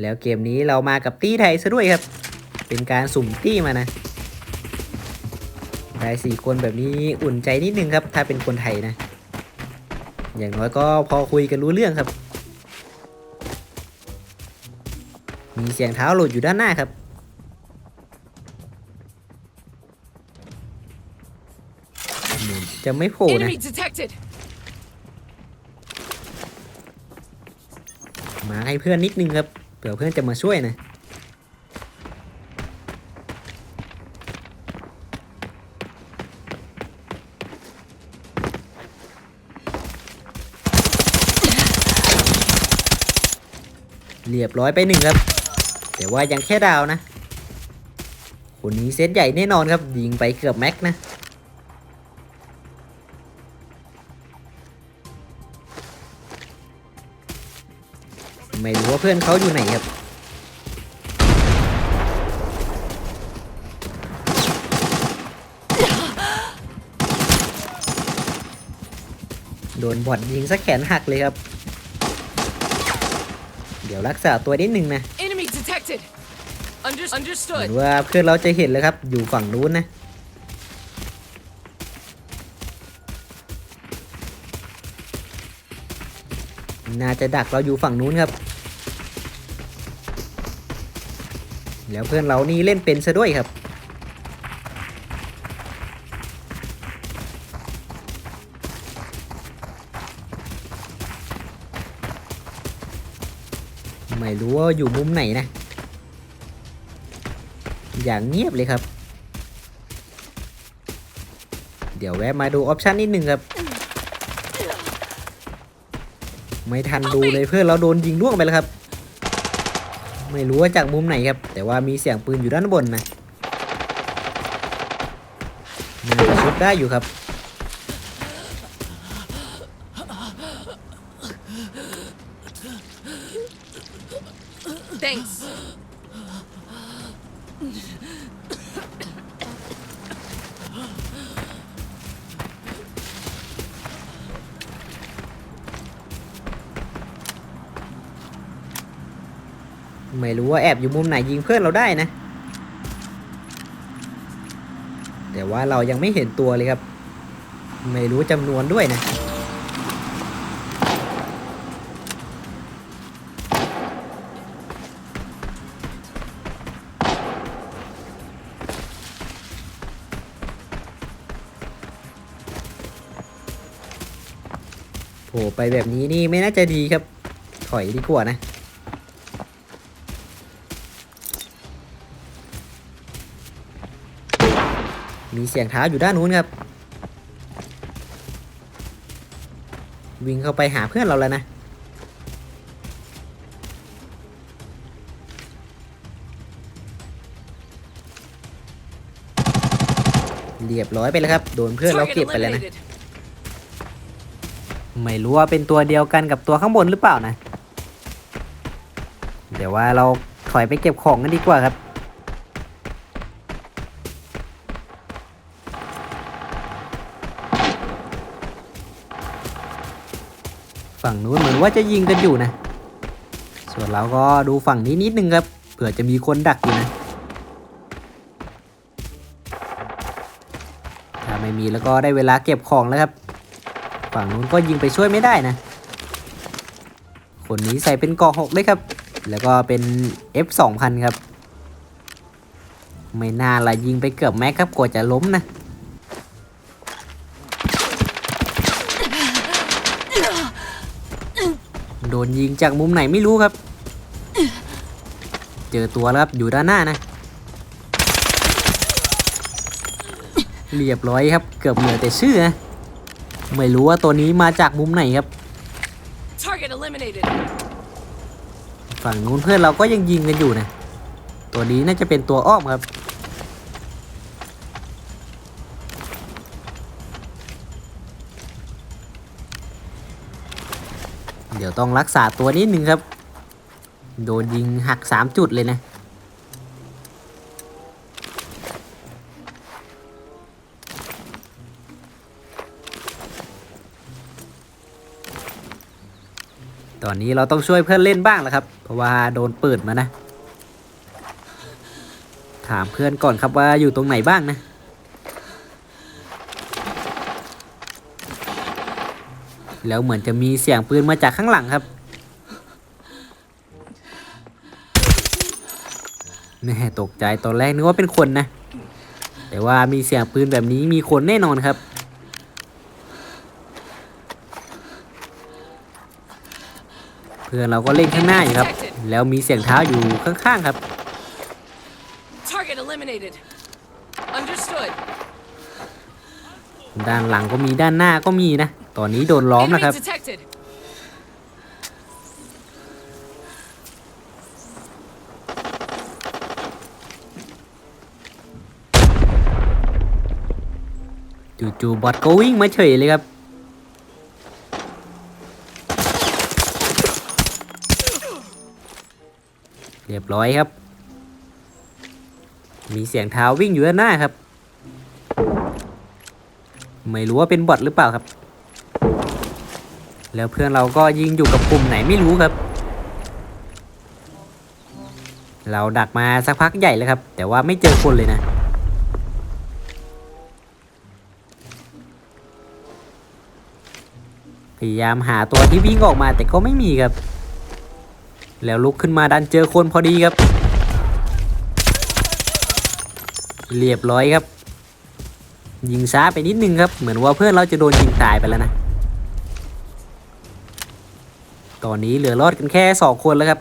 แล้วเกมนี้เรามากับตี้ไทยซะด้วยครับ เป็นการสุ่มตี้มานะได้สี่คนแบบนี้อุ่นใจนิดนึงครับ ถ้าเป็นคนไทยนะ อย่างน้อยก็พอคุยกันรู้เรื่องครับ มีเสียงเท้าหลุดอยู่ด้านหน้าครับเหมือนจะไม่โผล่นะ Enemy detected. มาให้เพื่อนนิดนึงครับ เผื่อเพื่อนจะมาช่วยนะเรียบร้อยไปหนึ่งครับ แต่ว่ายังแค่ดาวนะ คนนี้เซตใหญ่แน่นอนครับ ยิงไปเกือบแม็กนะ ไม่รู้ว่าเพื่อนเขาอยู่ไหนครับโดนบอดยิงสักแขนหักเลยครับ เดี๋ยวรักษาตัวนิดนึงนะ Enemy detected. Under เหมื understood. อนว่าเพื่อนเราจะเห็นเลยครับ อยู่ฝั่งนู้นนะ น่าจะดักเราอยู่ฝั่งนู้นครับ แล้วเพื่อนเรานี่เล่นเป็นซะด้วยครับ ไม่รู้ว่าอยู่มุมไหนนะ อย่างเงียบเลยครับ เดี๋ยวแวะมาดูออปชันนิดหนึ่งครับ ไม่ทันดูเลยเพื่อนเราโดนยิงล่วงไปแล้วครับ ไม่รู้ว่าจากมุมไหนครับ แต่ว่ามีเสียงปืนอยู่ด้านบนนะน่าจะชุดได้อยู่ครับ อบอยู่มุมไหนยิงเพื่อนเราได้นะ แต่ว่าเรายังไม่เห็นตัวเลยครับ ไม่รู้จำนวนด้วยนะโผไปแบบนี้นี่ไม่น่าจะดีครับ ถอยดีกว่านะ มีเสียงเท้าอยู่ด้านนู้นครับ วิ่งเข้าไปหาเพื่อนเราแล้วนะเรียบร้อยไปแล้วครับ โดนเพื่อนเราเก็บไปแล้วนะ ไม่รู้ว่าเป็นตัวเดียวกันกับตัวข้างบนหรือเปล่านะ เดี๋ยวว่าเราถอยไปเก็บของกันดีกว่าครับ ฝั่งนู้นเหมือนว่าจะยิงกันอยู่นะ ส่วนเราก็ดูฝั่งนี้นิดนึงครับ เผื่อจะมีคนดักอยู่นะ ถ้าไม่มีแล้วก็ได้เวลาเก็บของแล้วครับ ฝั่งนู้นก็ยิงไปช่วยไม่ได้นะ คนนี้ใส่เป็นกอหกเลยครับ แล้วก็เป็น F 2 0 0 0ครับ ไม่น่าละยิงไปเกือบแม็กครับกว่าจะล้มนะ โด นยิงจากมุมไหนไม่รู้ครับ เจอตัวแล้วครับอยู่ด้านหน้านะ เรียบร้อยครับเกือบเหลือแต่ชื่อนะไม่รู้ว่าตัวนี้มาจากมุมไหนครับ Target eliminated. ฝั่งนู้นเพื่อนเราก็ยังยิงกันอยู่นะ ตัวนี้น่าจะเป็นตัวอ้อมครับ เดี๋ยวต้องรักษาตัวนิดนึงครับ โดนยิงหักสามจุดเลยนะ ตอนนี้เราต้องช่วยเพื่อนเล่นบ้างแล้วครับ เพราะว่าโดนเปิดมานะ ถามเพื่อนก่อนครับว่าอยู่ตรงไหนบ้างนะ แล้วเหมือนจะมีเสียงปืนมาจากข้างหลังครับแม่ตกใจตอนแรกนึกว่าเป็นคนนะ แต่ว่ามีเสียงปืนแบบนี้มีคนแน่นอนครับ เพื่อนเราก็เล่นข้างหน้าอยู่ครับ แล้วมีเสียงเท้าอยู่ข้างๆครับ Target eliminated. Understood. ด้านหลังก็มีด้านหน้าก็มีนะ ตอนนี้โดนล้อม Enemy นะครับ detected. จู่ๆบอทก็วิ่งมาเฉยเลยครับเรียบร้อยครับ มีเสียงเท้าวิ่งอยู่ด้านหน้าครับ ไม่รู้ว่าเป็นบอทหรือเปล่าครับ แล้วเพื่อนเราก็ยิงอยู่กับกลุ่มไหนไม่รู้ครับ เราดักมาสักพักใหญ่แล้วครับ แต่ว่าไม่เจอคนเลยนะ พยายามหาตัวที่วิ่งออกมาแต่ก็ไม่มีครับ แล้วลุกขึ้นมาดันเจอคนพอดีครับ เรียบร้อยครับ ยิงช้าไปนิดนึงครับ เหมือนว่าเพื่อนเราจะโดนยิงตายไปแล้วนะ ตอนนี้เหลือรอดกันแค่สองคนแล้วครับ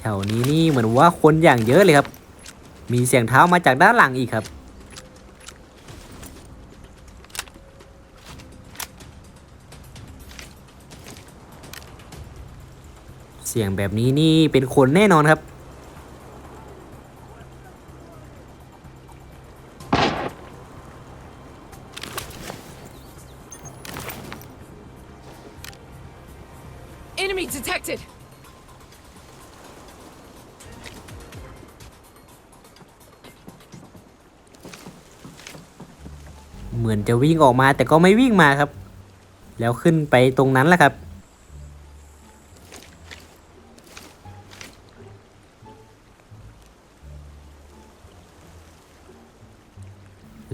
แถวนี้นี่เหมือนว่าคนอย่างเยอะเลยครับ มีเสียงเท้ามาจากด้านหลังอีกครับเสียงแบบนี้นี่เป็นคนแน่นอนครับ Enemy detected. เหมือนจะวิ่งออกมาแต่ก็ไม่วิ่งมาครับ แล้วขึ้นไปตรงนั้นแหละครับ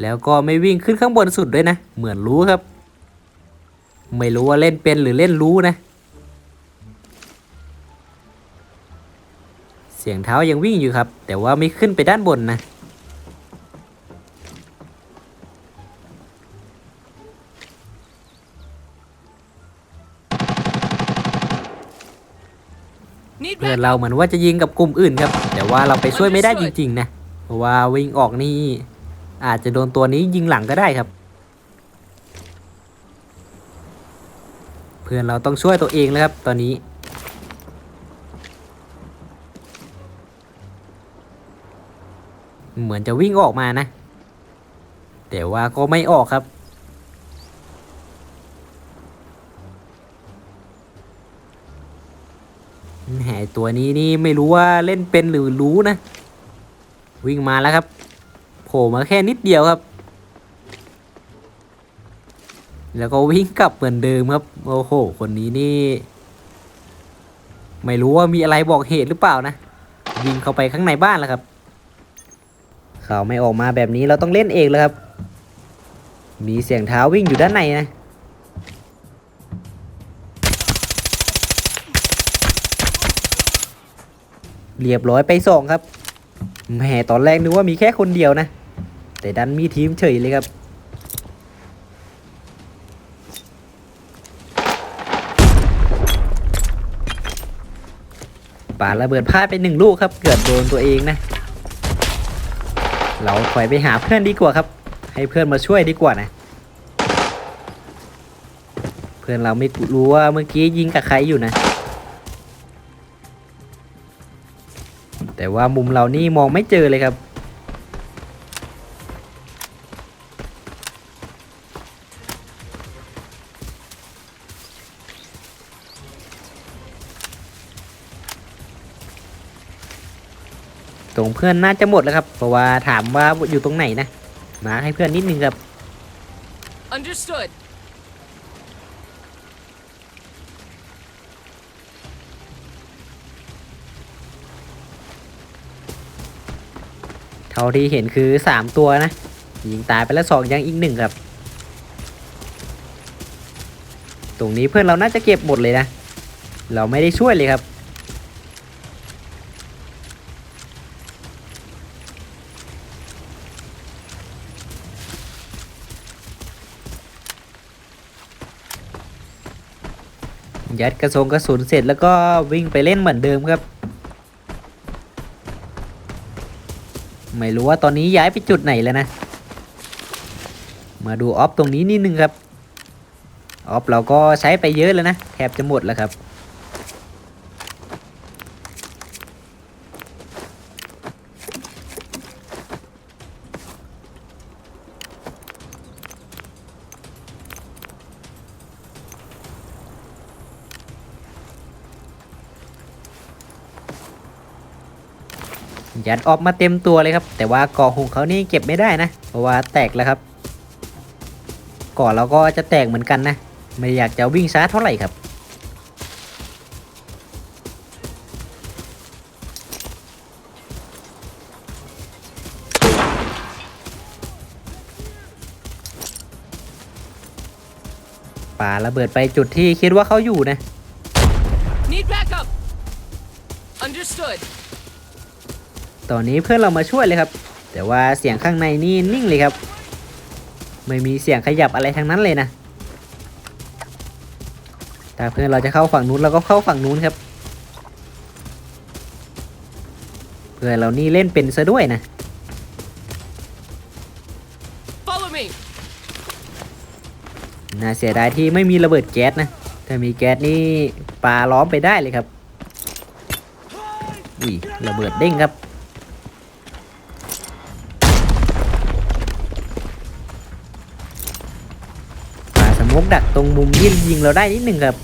แล้วก็ไม่วิ่งขึ้นข้างบนสุดด้วยนะ เหมือนรู้ครับ ไม่รู้ว่าเล่นเป็นหรือเล่นรู้นะ สียงเท้ายังวิ่งอยู่ครับ แต่ว่าไม่ขึ้นไปด้านบนนะ Need เพื่อน back. เราเหมือนว่าจะยิงกับกลุ่มอื่นครับ แต่ว่าเราไปช่วยไม่ได้จริงๆนะเพราะว่าวิ่งออกนี่ อาจจะโดนตัวนี้ยิงหลังก็ได้ครับ เพื่อนเราต้องช่วยตัวเองแล้วครับ ตอนนี้ เหมือนจะวิ่งออกมานะ แต่ว่าก็ไม่ออกครับ แหตัวนี้นี่ไม่รู้ว่าเล่นเป็นหรือรู้นะ วิ่งมาแล้วครับโผล่มาแค่นิดเดียวครับ แล้วก็วิ่งกลับเหมือนเดิมครับ โอ้โห คนนี้นี่ ไม่รู้ว่ามีอะไรบอกเหตุหรือเปล่านะ วิ่งเข้าไปข้างในบ้านแล้วครับ ขาไม่ออกมาแบบนี้เราต้องเล่นเองแล้วครับ มีเสียงเท้าวิ่งอยู่ด้านในนะเรียบร้อยไปสองครับแหมตอนแรกนึกว่ามีแค่คนเดียวนะ แต่ดันมีทีมเฉยเลยครับปาระเบิดพลาดไปหนึ่งลูกครับ เกิดโดนตัวเองนะ เราถอยไปหาเพื่อนดีกว่าครับ ให้เพื่อนมาช่วยดีกว่านะ เพื่อนเราไม่รู้ว่าเมื่อกี้ยิงกับใครอยู่นะ แต่ว่ามุมเรานี่มองไม่เจอเลยครับ ตรงเพื่อนน่าจะหมดแล้วครับ เพราะว่าถามว่าอยู่ตรงไหนนะมาให้เพื่อนนิดนึงครับ Understood. เท่าที่เห็นคือ 3 ตัวนะ ยิงตายไปแล้วสองยังอีกหนึ่งครับ ตรงนี้เพื่อนเราน่าจะเก็บหมดเลยนะ เราไม่ได้ช่วยเลยครับ ยัดกระสงกระสุนเสร็จแล้วก็วิ่งไปเล่นเหมือนเดิมครับ ไม่รู้ว่าตอนนี้ย้ายไปจุดไหนแล้วนะ มาดูออฟตรงนี้นิดนึงครับ ออฟเราก็ใช้ไปเยอะแล้วนะ แทบจะหมดแล้วครับ ยัดออกมาเต็มตัวเลยครับ แต่ว่ากาะหงเขานี่เก็บไม่ได้นะ เพราะว่าแตกแล้วครับกาะเราก็จะแตกเหมือนกันนะ ไม่อยากจะวิ่งช้าเท่าไหร่ครับป่าระเบิดไปจุดที่คิดว่าเขาอยู่นะ Need backup. Understood. ตอนนี้เพื่อนเรามาช่วยเลยครับ แต่ว่าเสียงข้างในนี่นิ่งเลยครับ ไม่มีเสียงขยับอะไรทั้งนั้นเลยนะถ้าเพื่อนเราจะเข้าฝั่งนู้นเราก็เข้าฝั่งนู้นครับ เพื่อนเรานี่เล่นเป็นซะด้วยนะ Follow me. น่าเสียดายที่ไม่มีระเบิดแก๊สนะ ถ้ามีแก๊สนี่ปาล้อมไปได้เลยครับอุ้ยระเบิดเด้งครับ มกดักตรงมุมที่ยิงเราได้นิดหนึ่งครับ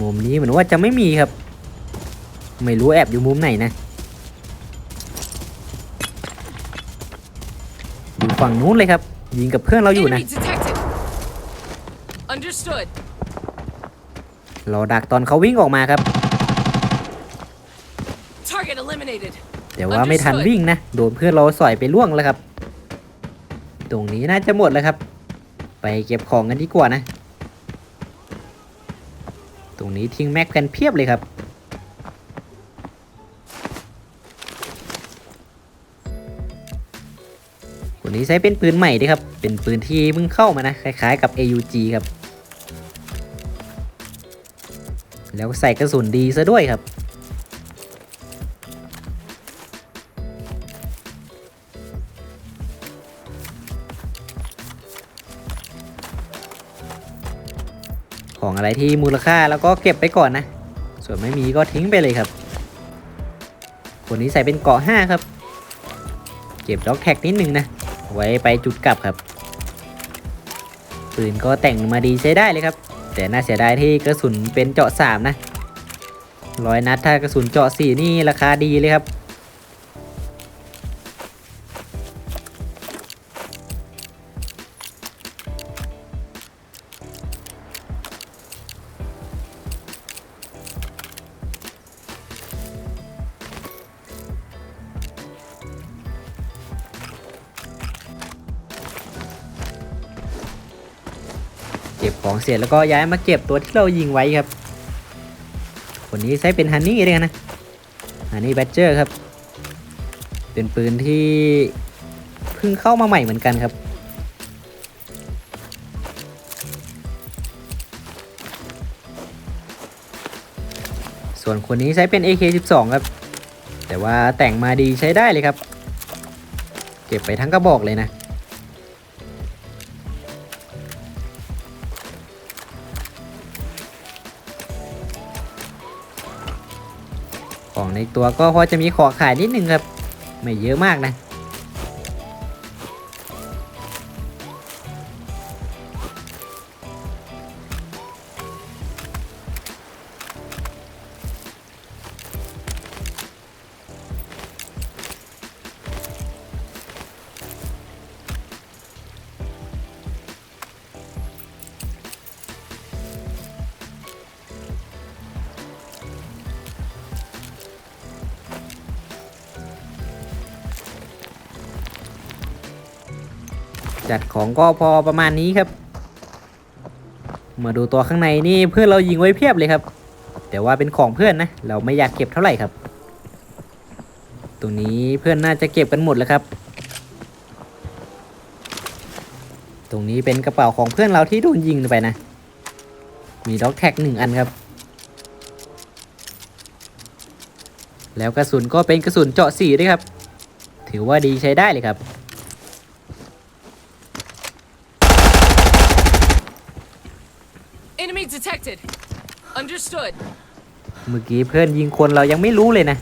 มุมนี้เหมือนว่าจะไม่มีครับ ไม่รู้แอบอยู่มุมไหนนะอยู่ฝั่งนู้นเลยครับ ยิงกับเพื่อนเราอยู่นะ Understood. เราดักตอนเขาวิ่งออกมาครับ Target eliminated. แต่ว่าไม่ทันวิ่งนะ โดนเพื่อนเราสอยไปล่วงแล้วครับ ตรงนี้น่าจะหมดแล้วครับ ไปเก็บของกันดีกว่านะ ตรงนี้ทิ้งแม็กกันเพียบเลยครับคนนี้ใช้เป็นปืนใหม่ด้วยครับ เป็นปืนที่เพิ่งเข้ามานะ คล้ายๆกับ AUG ครับ แล้วใส่กระสุนดีซะด้วยครับ ของอะไรที่มูลค่าแล้วก็เก็บไปก่อนนะ ส่วนไม่มีก็ทิ้งไปเลยครับคนนี้ใส่เป็นเกาะ5ครับ เก็บด็อกแท็กนิดนึงนะ ไว้ไปจุดกลับครับปืนก็แต่งมาดีใช้ได้เลยครับ แต่น่าเสียดายที่กระสุนเป็นเจาะ3นะร้อยนัดถ้ากระสุนเจาะ4นี่ราคาดีเลยครับ ร็จแล้วก็ย้ายมาเก็บตัวที่เรายิงไว้ครับ คนนี้ใช้เป็นฮันนี่เลยนะฮันนี่แบดเจอร์ครับ เป็นปืนที่เพิ่งเข้ามาใหม่เหมือนกันครับ ส่วนคนนี้ใช้เป็น AK12 ครับ แต่ว่าแต่งมาดีใช้ได้เลยครับ เก็บไปทั้งกระบอกเลยนะ องในตัวก็พอจะมีขอขายนิดนึงครับ ไม่เยอะมากนะ จัดของก็พอประมาณนี้ครับ มาดูตัวข้างในนี่เพื่อนเรายิงไว้เพียบเลยครับ แต่ว่าเป็นของเพื่อนนะ เราไม่อยากเก็บเท่าไหร่ครับ ตรงนี้เพื่อนน่าจะเก็บกันหมดแล้วครับ ตรงนี้เป็นกระเป๋าของเพื่อนเราที่โดนยิงไปนะ มีด็อกแท็กหนึ่งอันครับ แล้วกระสุนก็เป็นกระสุนเจาะสีด้วยครับ ถือว่าดีใช้ได้เลยครับ Enemy detected. Good. เมื่อกี้เพื่อนยิงคนเรายังไม่รู้เลยนะ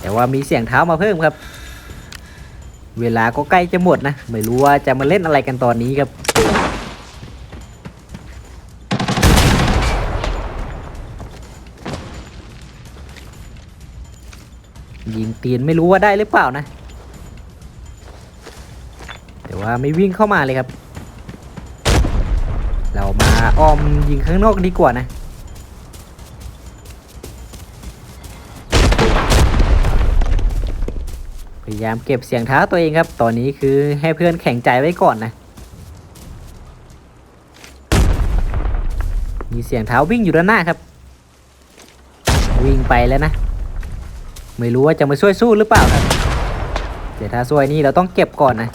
แต่ว่ามีเสียงเท้ามาเพิ่มครับ เวลาก็ใกล้จะหมดนะ ไม่รู้ว่าจะมาเล่นอะไรกันตอนนี้ครับ ยิงตีนไม่รู้ว่าได้หรือเปล่านะ แต่ว่าไม่วิ่งเข้ามาเลยครับ เรามาอ้อมยิงข้างนอกดีกว่านะ ยายามเก็บเสียงเท้าตัวเองครับ ตอนนี้คือให้เพื่อนแข็งใจไว้ก่อนนะ มีเสียงเท้าวิ่งอยู่ด้านหน้าครับ วิ่งไปแล้วนะ ไม่รู้ว่าจะมาช่วยสู้หรือเปล่าครับแต่ถ้าช่วยนี่เราต้องเก็บก่อนนะ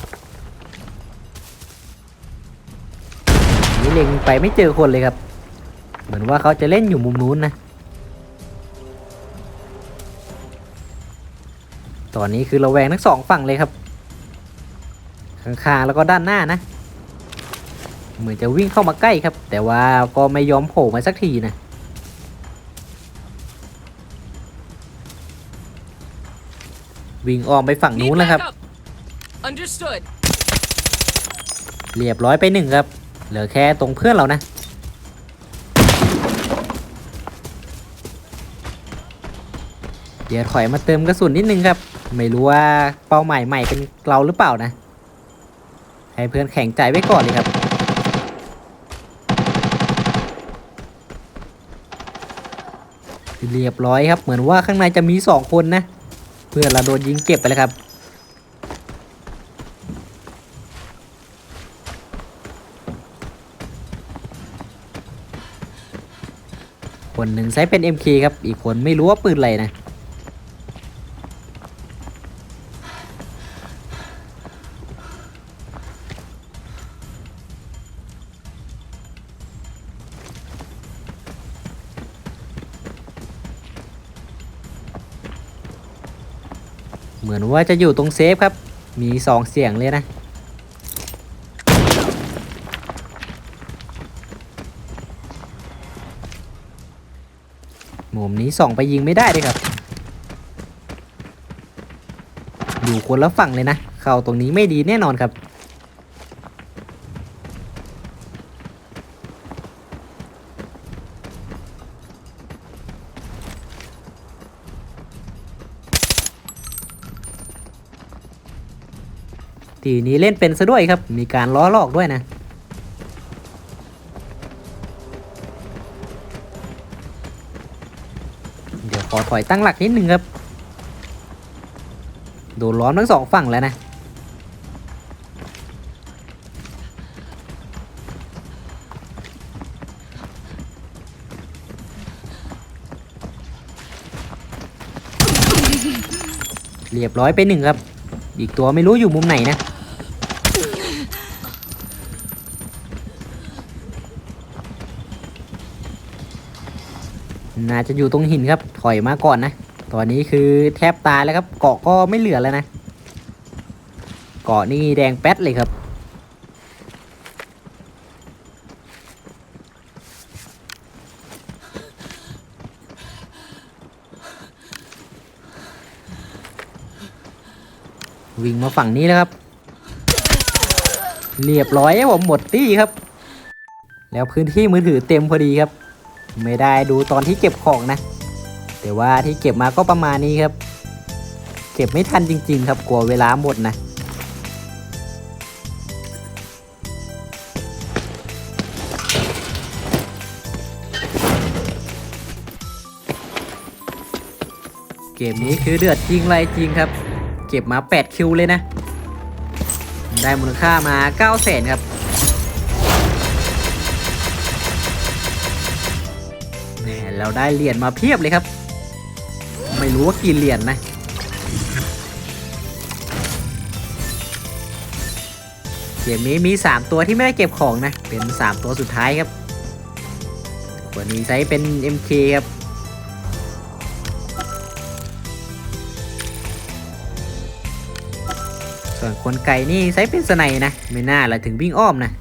นี่เล็งไปไม่เจอคนเลยครับ เหมือนว่าเขาจะเล่นอยู่มุมนู้นนะ ตอนนี้คือเราแวงทั้งสองฝั่งเลยครับข้างๆแล้วก็ด้านหน้านะ เหมือนจะวิ่งเข้ามาใกล้ครับ แต่ว่าก็ไม่ยอมโผล่มาสักทีนะวิ่งอ้อมไปฝั่ง Need นู้นแล้วครับ backup. Understood. เรียบร้อยไปหนึ่งครับ เหลือแค่ตรงเพื่อนเรานะ เดี๋ยวถอยมาเติมกระสุนนิดนึงครับ ไม่รู้ว่าเป้าหมายใหม่เป็นเราหรือเปล่านะ ให้เพื่อนแข็งใจไว้ก่อนเลยครับ เรียบร้อยครับ เหมือนว่าข้างในจะมีสองคนนะ เพื่อนเราโดนยิงเก็บไปแล้วครับ คนหนึ่งใช้เป็น MK ครับ อีกคนไม่รู้ว่าปืนอะไรนะ เหมือนว่าจะอยู่ตรงเซฟครับ มีสองเสียงเลยนะ มุมนี้ส่องไปยิงไม่ได้เลยครับ อยู่คนละฝั่งเลยนะ เข้าตรงนี้ไม่ดีแน่นอนครับ ทีนี้เล่นเป็นซะด้วยครับ มีการล้อลอกด้วยนะ เดี๋ยวขอถอยตั้งหลักนิดนึงครับ โดนล้อมทั้งสองฝั่งแล้วนะเรียบร้อยไปหนึ่งครับ อีกตัวไม่รู้อยู่มุมไหนนะ น่าจะอยู่ตรงหินครับ ถอยมาก่อนนะ ตอนนี้คือแทบตายแล้วครับ เกาะก็ไม่เหลือแล้วนะ เกาะนี่แดงแป๊ดเลยครับ วิ่งมาฝั่งนี้แล้วครับ เรียบร้อยผมหมดตี้ครับ แล้วพื้นที่มือถือเต็มพอดีครับ ไม่ได้ดูตอนที่เก็บของนะ แต่ว่าที่เก็บมาก็ประมาณนี้ครับ เก็บไม่ทันจริง ๆ ครับกลัวเวลาหมดนะเกมนี้คือเดือดจริงไรจริงครับ เก็บมา 8 คิวเลยนะ ได้มูลค่ามา9 0 0 0 0 0ครับ เราได้เหรียญมาเพียบเลยครับ ไม่รู้ว่ากี่เหรียญนะเกมนี้มี 3 ตัวที่ไม่ได้เก็บของนะ เป็น 3 ตัวสุดท้ายครับตัวนี้ใช้เป็น MK ครับส่วนคนไก่นี่ใช้เป็นสไนนะ ไม่น่าละถึงวิ่งอ้อมนะ